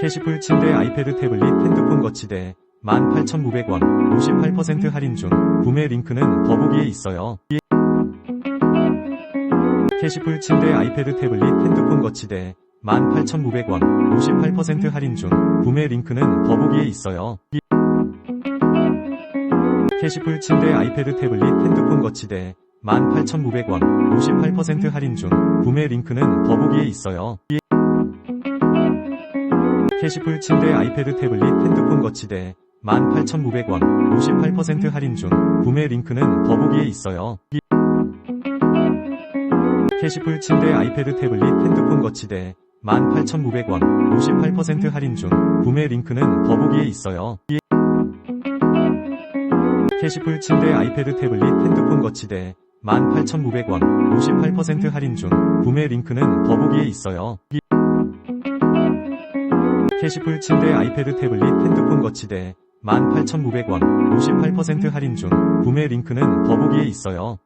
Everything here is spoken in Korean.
캐시풀 침대 아이패드 태블릿 핸드폰 거치대 18,900원 58% 할인 중 구매 링크는 더보기에 있어요. 캐시풀 침대 아이패드 태블릿 핸드폰 거치대 18,900원 58% 할인 중 구매 링크는 더보기에 있어요. 캐시풀 침대 아이패드 태블릿 핸드폰 거치대 18,900원 58% 할인 중 구매 링크는 더보기에 있어요. 캐시풀 침대 아이패드 태블릿 핸드폰 거치대 18,900원 58% 할인 중 구매 링크는 더보기에 있어요. 캐시풀 침대 아이패드 태블릿 핸드폰 거치대 18,900원 58% 할인 중 구매 링크는 더보기에 있어요. 캐시풀 침대 아이패드 태블릿 핸드폰 거치대 18,900원 58% 할인 중 구매 링크는 더보기에 있어요. 캐시풀 침대 아이패드 태블릿 핸드폰 거치대 18,900원 58% 할인 중 구매 링크는 더보기에 있어요.